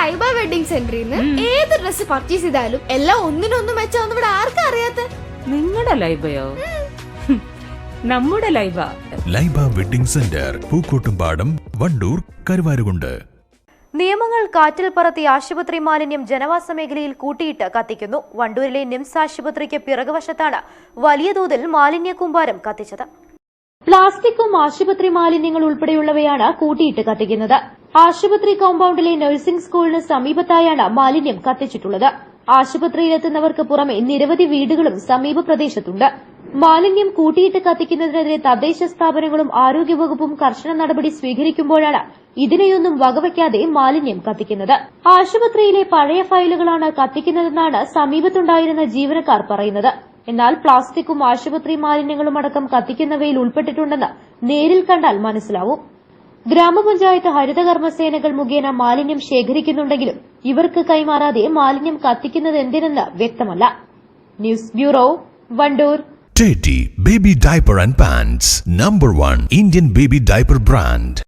Laiba wedding സെന്ററിൽ നിന്ന് ഏത് ഡ്രസ് പർച്ചേസ് ചെയ്താലും എല്ലാം ഒന്നിനൊന്നും മെച്ചാന്ന് ഇവിടെ ആർക്കും അറിയാത്ത? നിങ്ങളുടെ ലൈബയോ? നമ്മുടെ Laiba. Laiba wedding centre Pookkottumpadam Wandoor Karuvarakundu. നിയമങ്ങൾ കാറ്റിൽ പറത്തി ആശുപത്രി മാലിന്യം ജനവാസ മേഖലയിൽ കൂട്ടിയിട്ട് കത്തിക്കുന്നു. വണ്ടൂരിലെ നിംസ് ആശുപത്രിക്ക് പിറകുവശത്താണ് വലിയ തോതിൽ മാലിന്യ കൂമ്പാരം കത്തിച്ചത്. പ്ലാസ്റ്റിക്കും ആശുപത്രി മാലിന്യങ്ങൾ ഉൾപ്പെടെയുള്ളവയാണ് കൂട്ടിയിട്ട് കത്തിക്കുന്നത്. ആശുപത്രി കോമ്പൌണ്ടിലെ നഴ്സിംഗ് സ്കൂളിന് സമീപത്തായാണ് മാലിന്യം കത്തിച്ചിട്ടുള്ളത്. ആശുപത്രിയിലെത്തുന്നവർക്ക് പുറമെ നിരവധി വീടുകളും സമീപ പ്രദേശത്തുണ്ട്. മാലിന്യം കൂട്ടിയിട്ട് കത്തിക്കുന്നതിനെതിരെ തദ്ദേശ സ്ഥാപനങ്ങളും ആരോഗ്യവകുപ്പും കർശന നടപടി സ്വീകരിക്കുമ്പോഴാണ് ഇതിനെയൊന്നും വകവയ്ക്കാതെ മാലിന്യം കത്തിക്കുന്നത്. ആശുപത്രിയിലെ പഴയ ഫയലുകളാണ് കത്തിക്കുന്നതെന്നാണ് സമീപത്തുണ്ടായിരുന്ന ജീവനക്കാർ പറയുന്നത്. എന്നാൽ പ്ലാസ്റ്റിക്കും ആശുപത്രി മാലിന്യങ്ങളും അടക്കം കത്തിക്കുന്നവയിൽ ഉൾപ്പെട്ടിട്ടുണ്ടെന്ന് നേരിൽ കണ്ടാൽ മനസ്സിലാവും. ഗ്രാമപഞ്ചായത്ത് ഹരിതകർമ്മസേനകൾ മുഖേന മാലിന്യം ശേഖരിക്കുന്നുണ്ടെങ്കിലും ഇവർക്ക് കൈമാറാതെ മാലിന്യം കത്തിക്കുന്നത് എന്തിനെന്ന് വ്യക്തമല്ല. News bureau Wandoor. Teddy Baby Diaper and Pants Number one Indian baby diaper brand.